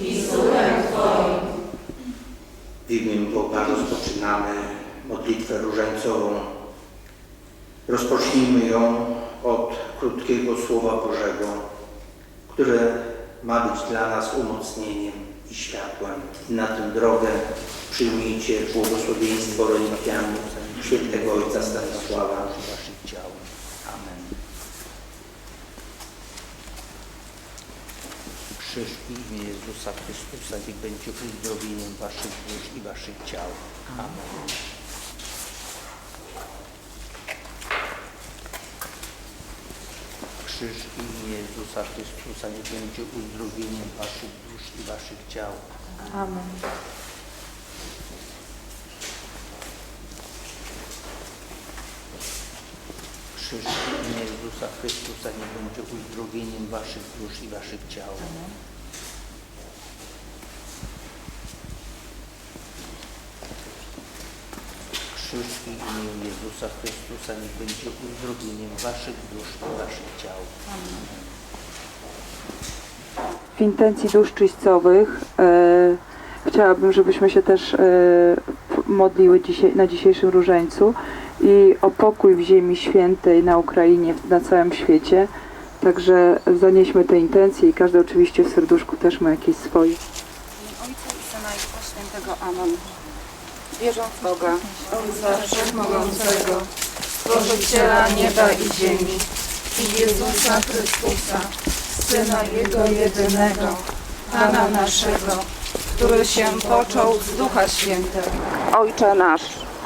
i słowem Twoim. W imieniu Boga rozpoczynamy modlitwę różańcową. Rozpocznijmy ją od krótkiego Słowa Bożego, które ma być dla nas umocnieniem i światłem. Na tę drogę przyjmijcie błogosławieństwo relikwianu świętego Ojca Stanisława. Krzyż imię Jezusa Chrystusa niech będzie uzdrowieniem waszych dusz i waszych ciał. Amen. Krzyż imię Jezusa Chrystusa niech będzie uzdrowieniem waszych dusz i waszych ciał. Amen. Krzyż Jezusa Chrystusa niech będzie uzdrowieniem waszych dusz i waszych ciał. Krzyż w imię Jezusa Chrystusa niech będzie uzdrowieniem waszych dusz i waszych ciał. W intencji dusz czyścowych e, chciałabym, żebyśmy się też e, modliły dzisiaj, na dzisiejszym różańcu i o pokój w ziemi świętej na Ukrainie, na całym świecie. Także zanieśmy te intencje i każdy oczywiście w serduszku też ma jakieś swoje. Ojca i Syna i Ducha Świętego. Amen. Wierząc w Boga, Ojca Wszechmogącego, Stworzyciela nieba i ziemi i Jezusa Chrystusa, Syna Jego jedynego, Pana naszego, który się począł z Ducha Świętego. Ojcze nasz,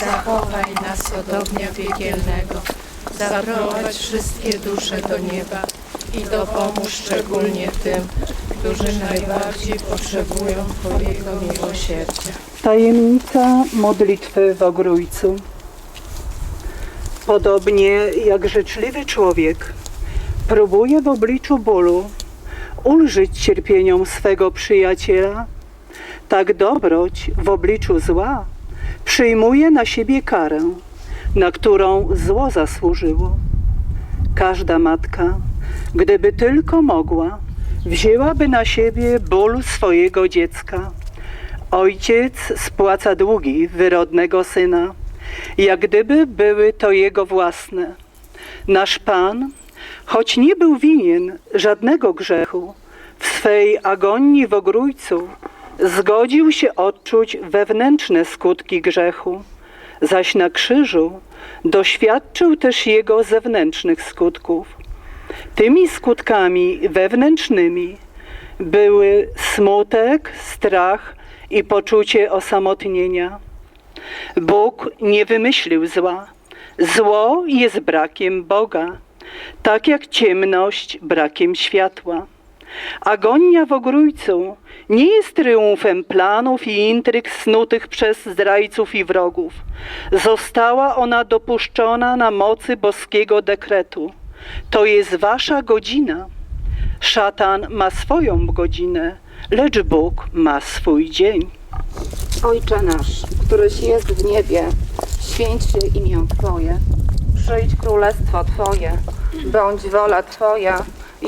zachowaj nas od ognia piekielnego, zaprowadź wszystkie dusze do nieba i dopomóż szczególnie tym, którzy najbardziej potrzebują Twojego miłosierdzia. Tajemnica modlitwy w ogrójcu. Podobnie jak życzliwy człowiek próbuje w obliczu bólu ulżyć cierpieniom swego przyjaciela, tak dobroć w obliczu zła przyjmuje na siebie karę, na którą zło zasłużyło. Każda matka, gdyby tylko mogła, wzięłaby na siebie ból swojego dziecka. Ojciec spłaca długi wyrodnego syna, jak gdyby były to jego własne. Nasz Pan, choć nie był winien żadnego grzechu, w swej agonii w ogrójcu zgodził się odczuć wewnętrzne skutki grzechu, zaś na krzyżu doświadczył też jego zewnętrznych skutków. Tymi skutkami wewnętrznymi były smutek, strach i poczucie osamotnienia. Bóg nie wymyślił zła. Zło jest brakiem Boga, tak jak ciemność brakiem światła. Agonia w ogrójcu nie jest triumfem planów i intryg snutych przez zdrajców i wrogów. Została ona dopuszczona na mocy boskiego dekretu. To jest wasza godzina. Szatan ma swoją godzinę, lecz Bóg ma swój dzień. Ojcze nasz, któryś jest w niebie, święć się imię Twoje, przyjdź królestwo Twoje, Bądź wola Twoja,